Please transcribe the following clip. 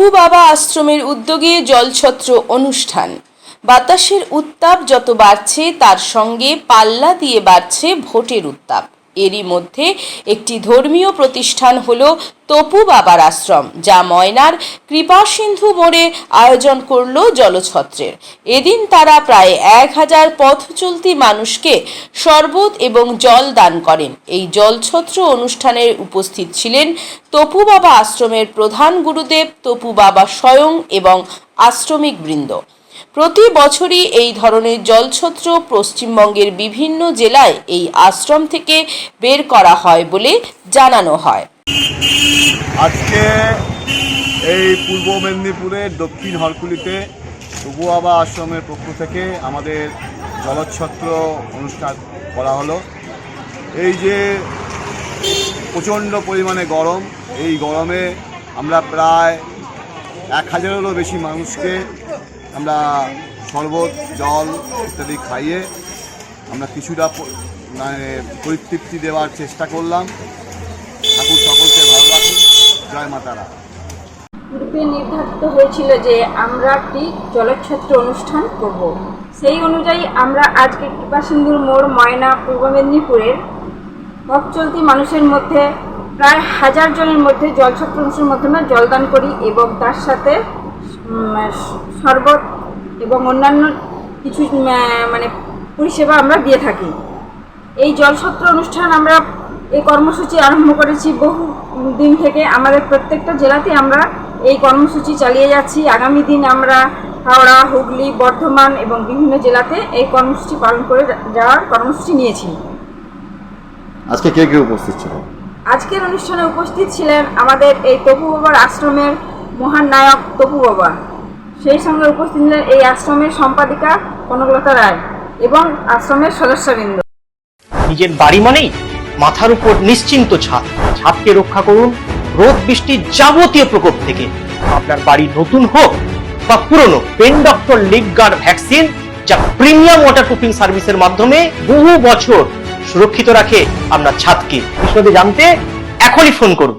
তপু বাবা আশ্রমের উদ্যোগে জলছত্র অনুষ্ঠান। বাতাসের উত্তাপ যত বাড়ছে, তার সঙ্গে পাল্লা দিয়ে বাড়ছে ভোটের উত্তাপ। এরই মধ্যে একটি ধর্মীয় প্রতিষ্ঠান হল তপু বাবার আশ্রম, যা ময়নার কৃপাসিন্ধু মোড়ে আয়োজন করল জলছত্রের। এদিন তারা প্রায় এক হাজার পথ চলতি মানুষকে শরবত এবং জল দান করেন। এই জলছত্র অনুষ্ঠানের উপস্থিত ছিলেন তপু বাবা আশ্রমের প্রধান গুরুদেব, তপু বাবা স্বয়ং এবং আশ্রমিক বৃন্দ। প্রতি বছরই এই ধরনের জলছত্র পশ্চিমবঙ্গের বিভিন্ন জেলায় এই আশ্রম থেকে বের করা হয় বলে জানানো হয়। আজকে এই পূর্ব মেদিনীপুরের দক্ষিণ হরকুলিতে তবু বাবা আশ্রমের পক্ষ থেকে আমাদের জলচ্ছত্র অনুষ্ঠান করা হলো। এই যে প্রচণ্ড পরিমাণে গরম, এই গরমে আমরা প্রায় এক হাজারেরও বেশি মানুষকে আমরা শরবত, জল ইত্যাদি খাইয়ে আমরা কিছুটা মানে পরিতৃপ্তি দেওয়ার চেষ্টা করলাম। ঠাকুর সকলকে ভালো রাখুন। জয় মাতারা নির্ধারিত হয়েছিল যে আমরা একটি জলচ্ছত্র অনুষ্ঠান করব। সেই অনুযায়ী আমরা আজকে কৃপাসিন্ধুর মোড়, ময়না, পূর্ব মেদিনীপুরের পথ চলতি মানুষের মধ্যে প্রায় হাজার জনের মধ্যে জলছত্র অনুষ্ঠানের মাধ্যমে জলদান করি এবং তার সাথে শরবত এবং অন্যান্য কিছু মানে পরিষেবা আমরা দিয়ে থাকি। এই জলসত্র অনুষ্ঠান আমরা এই কর্মসূচি আরম্ভ করেছি বহু দিন থেকে। আমাদের প্রত্যেকটা জেলাতে আমরা এই কর্মসূচি চালিয়ে যাচ্ছি। আগামী দিন আমরা হাওড়া হুগলি বর্ধমান এবং বিভিন্ন জেলাতে এই কর্মসূচি পালন করে যাওয়ার কর্মসূচি নিয়েছি। আজকে কে কে উপস্থিত ছিল? আজকের অনুষ্ঠানে উপস্থিত ছিলেন আমাদের এই তপু বাবার আশ্রমের মহান নায়ক তপু বাবা। সেই সঙ্গে উপস্থিত ছিলেন এই আশ্রমের সম্পাদিকা কনকলতা রায় এবং আশ্রমের সদস্যবৃন্দ। নিজের বাড়ি মানেই মাথার উপর নিশ্চিন্ত ছাদ। ছাদকে রক্ষা করুন রোদ বৃষ্টির যাবতীয় প্রকোপ থেকে। আপনার বাড়ি নতুন হোক বা পুরনো, pen doctor leak guard vaccine যা প্রিমিয়াম ওয়াটার প্রুফিং সার্ভিসের মাধ্যমে বহু বছর সুরক্ষিত রাখে আপনার ছাদকে। বিশদে জানতে এখনই ফোন করুন।